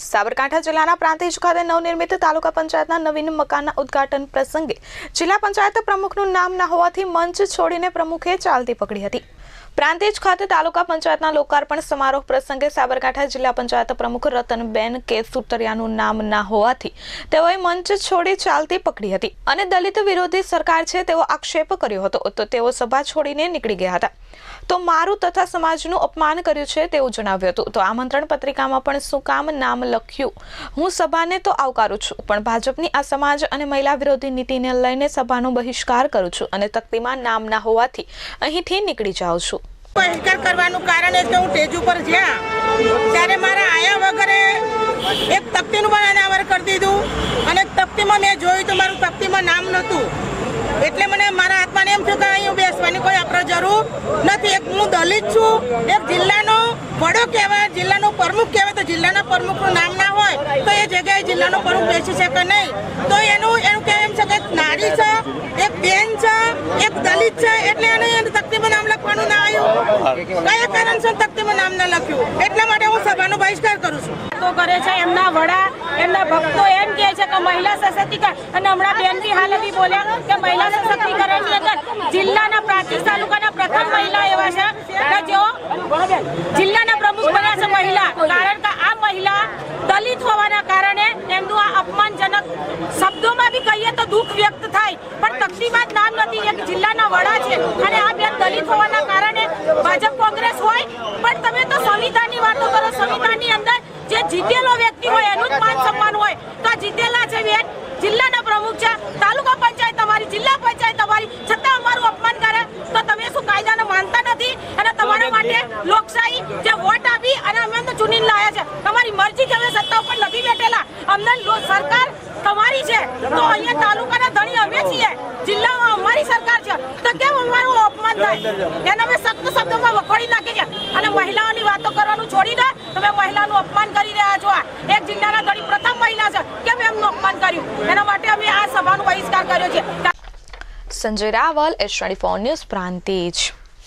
સાબરકાંઠા જિલ્લાના પ્રાંતિજ ખાતે નવનિર્મિત તાલુકા પંચાયતના નવીન મકાનના ઉદ્ઘાટન પ્રસંગે જિલ્લા પંચાયત પ્રમુખનું નામ ના હોવાથી મંચ છોડીને પ્રમુખે ચાલતી પકડી હતી. પ્રાંતિજ ખાતે તાલુકા પંચાયતના લોકાર્પણ સમારોહ પ્રસંગે સાબરકાંઠા જિલ્લા પંચાયત પ્રમુખ રતનબેન કે સુતરિયાનું નામ ના હોવાથી તેઓએ મંચ છોડી ચાલતી પકડી હતી અને દલિત વિરોધી સરકાર છે તેવો આક્ષેપ કર્યો હતો. તો તેઓ સભા છોડીને નીકળી ગયા હતા. તો મારું તથા સમાજનું અપમાન કર્યું છે તેવું જણાવ્યું હતું. તો આમંત્રણ પત્રિકામાં પણ શું કામ નામ લખ્યું. હું સભાને તો આવકારું છું, પણ ભાજપની આ સમાજ અને મહિલા વિરોધી નીતિને લઈને સભાનો બહિષ્કાર કરું છું અને તકતીમાં નામ ના હોવાથી અહીંથી નીકળી જાઉં છું. બહિષ્કાર કરવાનું કારણ એ કે હું સ્ટેજ ઉપર જ્યાં. ત્યારે મારા આયા વગરે એક તકતીનું પણ અનાવર કરી દીધું અને તકતીમાં મેં જોયું તો મારું તકતીમાં નામ નહોતું. એટલે મને મારા આત્માને એમ થયું કે અહીં બેસવાની કોઈ આપણે જરૂર નથી. એક હું દલિત છું, એક જિલ્લાનો વડો કહેવાય, જિલ્લાનો પ્રમુખ કહેવાય, તો જિલ્લાના પ્રમુખનું નામ ના હોય તો એ જગ્યાએ જિલ્લાનો પ્રમુખ બેસી શકે નહીં. તો એનું એનું કહેવાય એમ છે કે નારી છે, એક બેન છે, એક દલિત છે, એટલે એને એને તકતીમાં નામ લખવાનું ના આવ્યું. કયા કારણસર તકતીમાં નામ ના લખ્યું? એટલા માટે હું સભાનો બહિષ્કાર કરું છું. તો કરે છે એમના વડા, એમના ભક્તો એમ કહે છે કે મહિલા સશક્તિકરણ. અને હમણાં બેન બી હાલ બી બોલ્યા કે મહિલા સશક્તિકરણની અંદર જિલ્લાના પ્રાંતિજ તાલુકાના પ્રથમ મહિલા એવા છે. કે જેઓ જિલ્લાના પ્રમુખ બન્યા છે મહિલા, કારણ કે આ મહિલા દલિત હોવાના કારણે એમનું આ અપમાનજનક શબ્દોમાં બી કહીએ તો દુઃખ વ્યક્ત થાય. પણ તકલીફાત નામ નથી, એક જિલ્લાના વડા છે અને આ બેન દલિત હોવાના કારણે ભાજપ કોંગ્રેસ હોય. પણ તમે તો સંવિધાનની વાતો કરો, સંવિધાનની અંદર જે જીતેલો વ્યક્તિ હોય એનું જ માન સન્માન હોય. તો જીતેલા છે બેન. જિલ્લાના પ્રમુખ છે, તાલુકા પંચાયત તમારી જિલ્લા પંચાયત તમારી છતાં અમારું અપમાન કરે તો તમે શું કાયદાને માનતા નથી અને તમારા માટે લોકશાહી જે વોટ આપી અને અમે અમને ચૂંટીને લાયા છે. તમારી મરજી કે અમે સત્તા ઉપર નથી બેઠેલા. અમને સરકાર તમારી છે. તો અહીંયા તાલુકાના ધણી અમે છીએ. જિલ્લામાં અમારી સરકાર છે. તો કેમ અમારું અપમાન થાય? એને અમે સખ્ત શબ્દોમાં વખોડી નાખી છે. અને મહિલાઓની વાતો કરવાનું છોડીને તમે મહિલાનું અપમાન કરી રહ્યા છો. એક જિલ્લાના ધણી પ્રથમ મહિલા છે. કેમ એમનું અપમાન કર્યું? એના માટે અમે આ સભાનો બહિષ્કાર કર્યો છે. Sanjay Raval, S twenty news, Prantij.